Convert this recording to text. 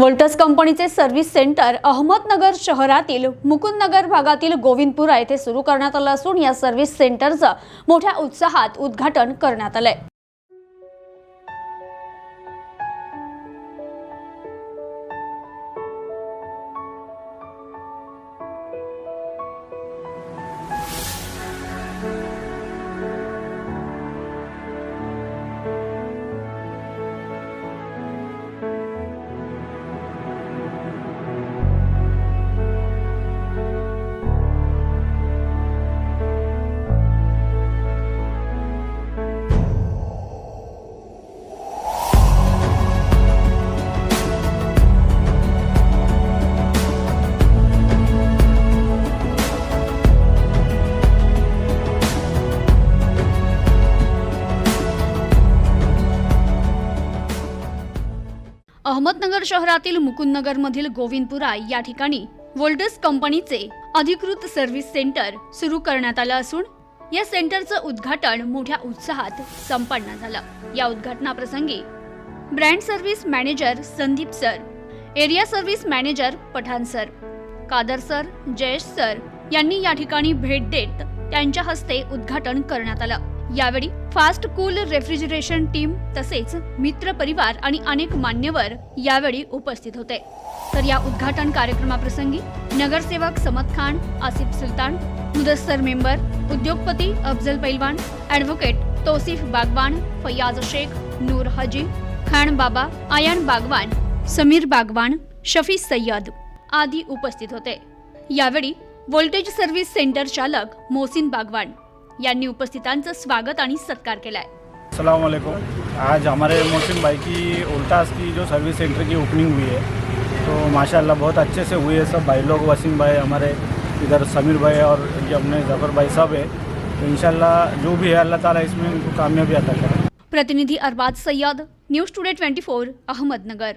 Volts कंपनीचे service centre Ahmednagar शहरातील मुकुंदनगर भागातील गोविंदपुरा येथे सुरू करण्यात आलं असून या सर्व्हिस सेंटरचं मोठ्या उत्साहात उद्घाटन करण्यात आलंय. अहमदनगर शहरातील मुकुंदनगरमधील गोविंदपुरा या ठिकाणी वोल्टस कंपनीचे अधिकृत सर्व्हिस सेंटर सुरू करण्यात आलं असून या सेंटरचं उद्घाटन मोठ्या उत्साहात संपन्न झालं. या उद्घाटनाप्रसंगी brand service manager Sandeep sir area service manager Pathan sir Kadar sir Jayesh sir यांनी या ठिकाणी भेट देत त्यांच्या हस्ते उद्घाटन करण्यात आलं. यावेळी फास्ट कूल रेफ्रिजरेशन टीम तसेच मित्र परिवार आणि अनेक मान्यवर यावेळी उपस्थित होते. तर या उद्घाटन कार्यक्रमाप्रसंगी नगरसेवक समत खान आसिफ सुलतान मुदस्सर मेंबर उद्योगपती अफजल पैलवान ॲडव्होकेट तौसिफ बागवान फैयाज शेख नूर हजी खान बाबा आयन बागवान समीर बागवान शफी सय्यद आदी उपस्थित होते. यावेळी व्होल्टेज सर्व्हिस सेंटर चालक मोहसिन बागवान यांनी उपस्थितांचं स्वागत आणि सत्कार केलाय. अस्सलाम वालेकुम आज हमारे मोहसिन भाई की उल्टास की जो सर्विस सेंटर की ओपनिंग हुई है तो माशाल्लाह बहुत अच्छे से हुई है सब भाई लोग वसीम भाई हमारे इधर समीर भाई और ये अपने जफ़र भाई सब है। तो इंशाल्लाह जो भी है अल्लाह ताला इसमें उनको कामयाबी अता करे। प्रतिनिधी Arbaaz Sayyad News Today twenty four Ahmednagar.